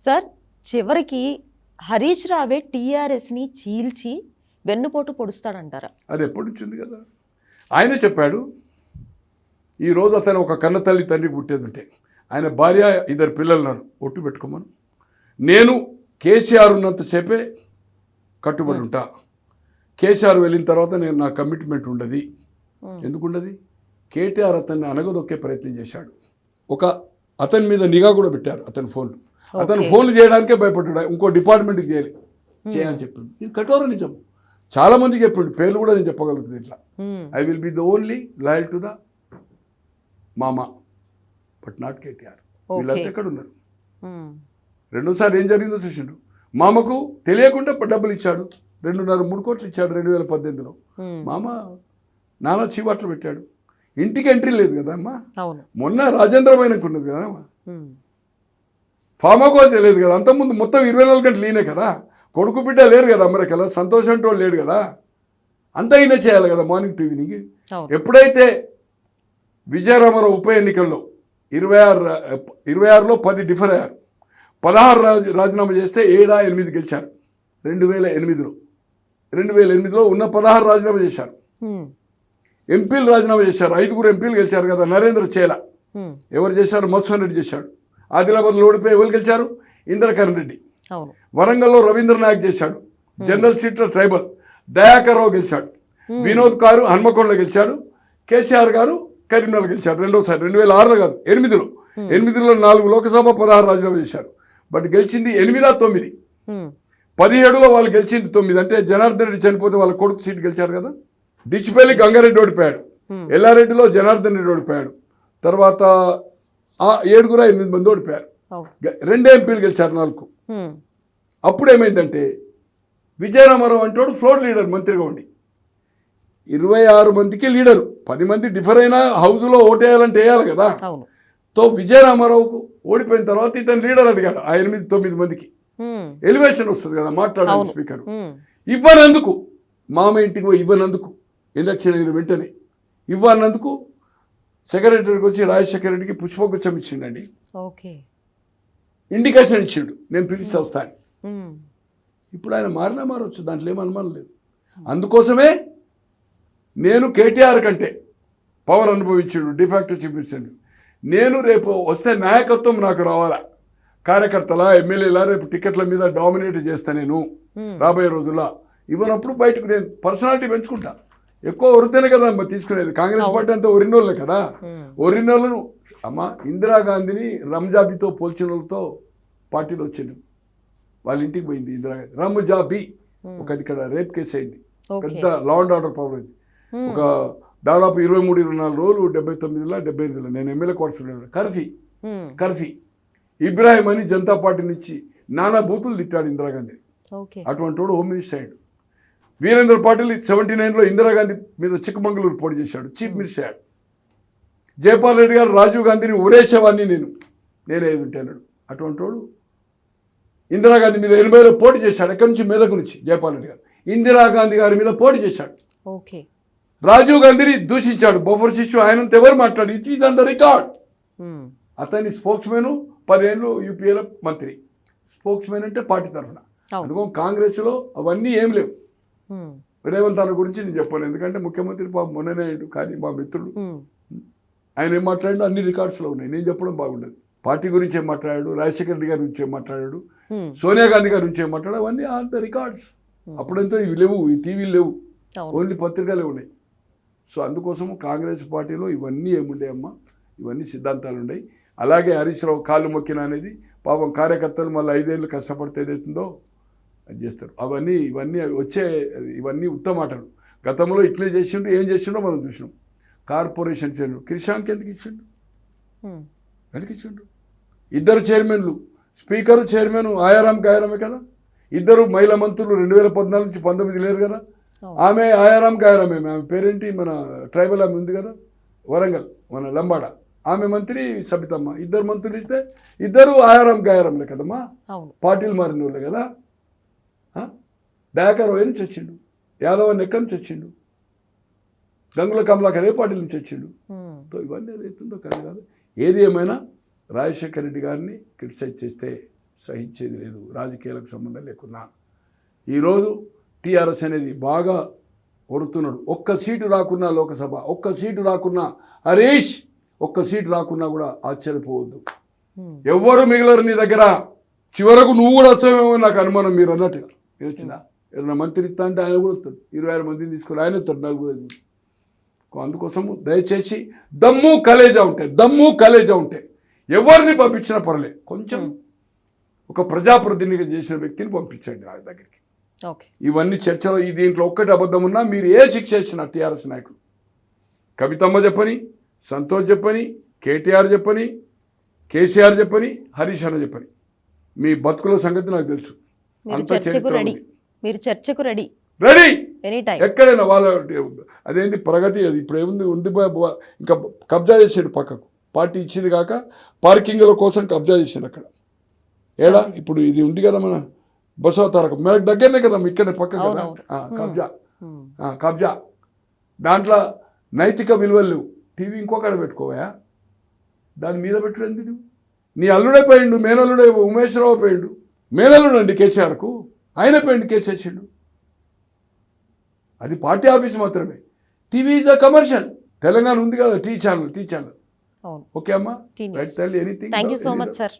Sir చివరికి హరీష్ రావే టీఆర్ఎస్ని చీల్చి వెన్నుపోటు పొడుస్తాడంటారా? అది ఎప్పటి నుంచి ఉంది కదా? ఆయనే చెప్పాడు ఈరోజు అతను ఒక కన్న తల్లి తండ్రి పుట్టేది ఉంటే. ఆయన భార్య ఇద్దరు పిల్లలు ఉన్నారు ఒట్టు పెట్టుకోమను. నేను కేసీఆర్ ఉన్నంతసేపే కట్టుబడి ఉంటా. కేసీఆర్ వెళ్ళిన తర్వాత నేను నా కమిట్మెంట్ ఉండదు. ఎందుకు ఉండదు కేటీఆర్ అతన్ని అనగదొక్కే ప్రయత్నం చేశాడు. ఒక అతని మీద నిఘా కూడా పెట్టారు అతని ఫోన్లు. అతను ఫోన్లు చేయడానికే భయపడ్డాడు. ఇంకో డిపార్ట్మెంట్కి చేయాలి. చేయని చెప్పింది ఇది కఠోర నిజం. చాలా మందికి చెప్పిండు. పేర్లు కూడా నేను చెప్పగలుగుతుంది ఇట్లా. I will be the only loyal to the మామా బట్ నాట్ కేటీఆర్ వీళ్ళంతా ఎక్కడ ఉన్నారు. మ్మ్. రెండోసారి ఏం జరిగిందో చూసిండు. మామకు తెలియకుండా డబ్బులు ఇచ్చాడు. రెండున్నర మూడు కోట్లు ఇచ్చాడు రెండు వేల పద్దెనిమిదిలో. మ్మ్. మామ నానా చీవాట్లు పెట్టాడు. ఇంటికి ఎంట్రీ లేదు కదా అమ్మా అవును. మొన్న రాజేంద్ర మైనకు ఉన్నది కదా అమ్మా మ్మ్. ఫామాకో తెలియదు కదా. అంతకుముందు మొత్తం ఇరవై నాలుగు గంటలు ఈయనే కదా. కొడుకు బిడ్డ లేరు కదా అమెరికాలో సంతోషం అంటే లేడు కదా. అంతా ఈయన చేయాలి కదా మార్నింగ్ టు ఈవినింగ్ అవును. ఎప్పుడైతే విజయరామారావు ఉప ఎన్నికల్లో ఇరవై ఆరు ఇరవై ఆరులో పది డిఫర్ అయ్యారు. పదహారు రాజీ రాజీనామా చేస్తే ఏడా ఎనిమిది గెలిచారు. రెండు వేల ఎనిమిదిలో. రెండు వేల ఎనిమిదిలో ఉన్న పదహారు రాజీనామా చేశారు. ఎంపీలు రాజీనామా చేశారు. ఐదుగురు ఎంపీలు గెలిచారు కదా నరేంద్ర చేల. ఎవరు చేశారు? మధుసూదన్ రెడ్డి చేశాడు. ఆదిలాబాద్లో ఓడిపోయి ఎవరు గెలిచారు? ఇంద్రకరణ్ రెడ్డి. వరంగల్లో రవీంద్ర నాయక్ చేశాడు. జనరల్ సీట్లో ట్రైబల్ దయాకర్ రావు గెలిచాడు. వినోద్ కారు హన్మకొండలో గెలిచాడు. కేసీఆర్ గారు కరీంనగర్ గెలిచాడు. రెండోసారి రెండు వేల ఆరులో కాదు ఎనిమిదిలో. ఎనిమిదిలో నాలుగు లోకసభ పదహారు రాజీనామా చేశారు. బట్ గెలిచింది ఎనిమిదా తొమ్మిది. మ్మ్. పదిహేడులో వాళ్ళు గెలిచింది తొమ్మిది. అంటే జనార్దన్ రెడ్డి చనిపోతే వాళ్ళ కొడుకు సీట్ గెలిచారు కదా? డిచ్చిపల్లి గంగారెడ్డి ఓడిపోయాడు. ఎల్లారెడ్డిలో జనార్దన్ రెడ్డి ఓడిపోయాడు. తర్వాత ఏడుగురు ఎనిమిది మంది ఓడిపోయారు. రెండే ఎంపీలు గెలిచారు నాలుగు. అప్పుడు ఏమైందంటే విజయరామారావు అంటోడు ఫ్లోర్ లీడర్ మంత్రిగా ఉండి. ఇరవై ఆరు మందికి లీడరు. పది మంది డిఫర్ అయినా హౌస్లో ఓటేయాలంటే వేయాలి కదా. తో విజయరామారావుకు ఓడిపోయిన తర్వాత ఇతను లీడర్ అడిగాడు ఆ ఎనిమిది తొమ్మిది మందికి. ఎలివేషన్ వస్తుంది కదా మాట్లాడాలి. స్పీకర్. ఇవ్వనందుకు మామ ఇంటికి పోయి ఇవ్వనందుకు ఎలక్షన్ అయిన వెంటనే. ఇవ్వనందుకు సెక్రటరీకి వచ్చి రాజశేఖర రెడ్డికి పుష్పగుచ్చం ఇచ్చిండండి. ఓకే. ఇండికేషన్ ఇచ్చిండు. నేను పిలిస్తే వస్తాను. ఇప్పుడు ఆయన మారినా మారవచ్చు దాంట్లో ఏం అనుమానం లేదు. అందుకోసమే నేను కేటీఆర్ కంటే పవర్ అనుభవించాడు డిఫాక్ట్ చూపించాడు. నేను రేపు వస్తే నాయకత్వం నాకు రావాలా? కార్యకర్తల ఎమ్మెల్యేలా రేపు టికెట్ల మీద డామినేట్ చేస్తా నేను రాబోయే రోజుల్లో. ఇవ్వనప్పుడు బయటకు నేను పర్సనాలిటీ పెంచుకుంటా. ఎక్కువ ఒరితేనే కదా అమ్మ తీసుకునేది. కాంగ్రెస్ పార్టీ అంతా ఒరినోళ్ళే కదా. ఒరినోళ్ళను అమ్మ ఇందిరాగాంధీని రంజాబీతో పోల్చిన వాళ్ళతో పార్టీలో వచ్చింది వాళ్ళ ఇంటికి పోయింది ఇందిరాగాంధీ. రంజాబీ. ఒక ఇక్కడ రేప్ కేసు అయింది. పెద్ద లా అండ్ ఆర్డర్ ప్రాబ్లం అయింది ఒక దాదాపు ఇరవై మూడు ఇరవై నాలుగు రోజులు డెబ్బై తొమ్మిదిలో డెబ్బై ఎనిమిదిలో నేను ఎమ్మెల్యే క్వార్టర్స్ కర్ఫీ. కర్ఫీ. ఇబ్రాహిం అని జనతా పార్టీ నుంచి నానా బూతులు తిట్టాడు ఇందిరాగాంధీ. అటువంటి వాడు హోమ్ మినిస్టర్ అయ్యాడు. వీరేంద్ర పాటిల్ సెవెంటీ నైన్లో ఇందిరాగాంధీ మీద చిక్కమంగళూరు పోటీ చేశాడు. చీఫ్ మినిస్టర్ అయ్యాడు. జయపాల్ రెడ్డి గారు రాజీవ్ గాంధీని ఉరేసేవాడిని నేను. నేనే అన్నాడు అటువంటి వాడు ఇందిరాగాంధీ మీద ఎనభైలో పోటీ చేశాడు. ఎక్కడి నుంచి? మెదక్ నుంచి జయపాల్ రెడ్డి గారు. ఇందిరాగాంధీ గారి మీద పోటీ చేశాడు. ఓకే. రాజీవ్ గాంధీని దూషించాడు. బొఫర్ శిష్యు ఆయనంత ఎవరు మాట్లాడు? It is the record. అతని స్పోక్స్మెన్ పదేళ్ళు యూపీఏలో మంత్రి. స్పోక్స్మెన్ అంటే పార్టీ తరఫున. అందుకో కాంగ్రెస్లో అవన్నీ ఏం లేవు. రేవంత్ అన్న గురించి నేను చెప్పాను ఎందుకంటే ముఖ్యమంత్రి పాపం మొన్ననే అయ్యాడు కానీ మా మిత్రుడు. ఆయన ఏం మాట్లాడాడు అన్ని రికార్డ్స్లో ఉన్నాయి. నేను చెప్పడం బాగుండదు. పార్టీ గురించి ఏం మాట్లాడాడు? రాజశేఖర రెడ్డి గారి గురించి ఏం మాట్లాడాడు. సోనియా గాంధీ గారి గురించి ఏం మాట్లాడాడు? అవన్నీ ఆర్ ద రికార్డ్స్. అప్పుడంతా ఇవి లేవు. ఈ టీవీలు లేవు. ఓన్లీ పత్రికలే ఉన్నాయి. సో అందుకోసం కాంగ్రెస్ పార్టీలో ఇవన్నీ ఏముండే అమ్మా? ఇవన్నీ సిద్ధాంతాలు ఉన్నాయి. అలాగే హరీష్ రావు కాళ్ళు మొక్కిన అనేది పాపం కార్యకర్తలు మళ్ళీ ఐదేళ్ళు కష్టపడితే ఏదైతుందో అది చేస్తారు. అవన్నీ ఇవన్నీ వచ్చే ఇవన్నీ ఉత్తమాటలు గతంలో ఇట్లే చేసిండు ఏం చేసిండో మనం చూసినాం. కార్పొరేషన్ చైర్మన్ క్రిషాంక్ ఎందుకు ఇచ్చిండు. ఎందుకు ఇచ్చిండు? ఇద్దరు చైర్మన్లు. స్పీకరు చైర్మన్ ఆయారాం గాయారామే కదా? ఇద్దరు మహిళా మంత్రులు రెండు వేల పద్నాలుగు నుంచి పంతొమ్మిది లేరు కదా. ఆమె ఆయారాం గాయారామే. ఆమె పేరేంటి? మన ట్రైబల్ ఆమె ఉంది కదా? వరంగల్ మన లంబాడ. ఆమె మంత్రి సబితమ్మ. ఇద్దరు మంత్రులు ఇస్తే ఇద్దరు ఆయారాం గాయారంలే కదమ్మా? పార్టీలు మారిన వాళ్ళే కదా? దయాకర్ ఏ నుంచి వచ్చిండు యాదవ్ అని ఎక్కడి నుంచి వచ్చిండు గంగుల కమలాకర్ ఏ పార్టీ నుంచి వచ్చిండు. సో ఇవన్నీ ఏదైతుందో కాదు కాదు. ఏది ఏమైనా రాజశేఖర రెడ్డి గారిని క్రిటిసైజ్ చేస్తే సహించేది లేదు. రాజకీయాలకు సంబంధం లేకున్నా. ఈరోజు టీఆర్ఎస్ అనేది బాగా ఒరుతున్నాడు ఒక్క సీటు రాకున్నా లోకసభ ఒక్క సీటు రాకున్నా హరీష్ ఒక్క సీటు రాకున్నా కూడా ఆశ్చర్యపోవద్దు. ఎవ్వరు మిగలరు నీ దగ్గర. చివరకు నువ్వు కూడా వస్తావేమో నాకు అనుమానం మీరు అన్నట్టుగా. మీరు వచ్చిందా ఏదైనా మంత్రి ఇస్తా అంటే ఆయన కూడా వస్తాడు. ఇరవై ఆరు మందిని తీసుకొని ఆయన వస్తాడు నలుగురు. అందుకోసము దయచేసి దమ్ము కలేజా ఉంటాయి దమ్ము కలేజా ఉంటాయి ఎవరిని పంపించినా పర్లే కొంచెం ఒక ప్రజాప్రతినిధిగా చేసిన వ్యక్తిని పంపించండి నా దగ్గరికి. ఓకే. ఇవన్నీ చర్చలో ఈ దీంట్లో ఒక్కటి అబద్ధం ఉన్నా మీరు ఏ శిక్ష ఇచ్చిన టీఆర్ఎస్ నాయకులు. కవితమ్మ చెప్పని సంతోష్ చెప్పని కేటీఆర్ చెప్పని కేసీఆర్ చెప్పని హరీష్ అన్న చెప్పని. మీ బతుకుల సంగతి నాకు తెలుసు. మీరు చర్చకు రెడీ. మీరు చర్చకు రెడీ. రెడీ! ఎనీ టైం ఎక్కడైనా వాళ్ళ అదేంటి ప్రగతి అది ఇప్పుడు ఏముంది? ఉంది ఇంకా కబ్జా చేసాడు పక్కకు. పార్టీ ఇచ్చింది కాక పార్కింగ్ల కోసం కబ్జా చేసాడు అక్కడ. ఏడా? ఇప్పుడు ఇది ఉంది కదా మన బసవ తారకం మనకు దగ్గరనే కదా ఇక్కడనే పక్క కదా? కబ్జా. కబ్జా. దాంట్లో నైతిక విలువలు లేవు. టీవీ ఇంకొకడ పెట్టుకోవా దాని మీద పెట్టడం నువ్వు నీ అల్లుడే పోయిండు మేనల్లుడే ఉమేశ్వరరావు పోయిండు. మేనల్లుడు అండి కేసీఆర్కు. ఆయన పోయిండు కేసేసిండు అది పార్టీ ఆఫీస్ మాత్రమే. TV is a commercial. Telangana ఉంది కదా T channel T channel. Okay అమ్మా. Right anything thank you so much sir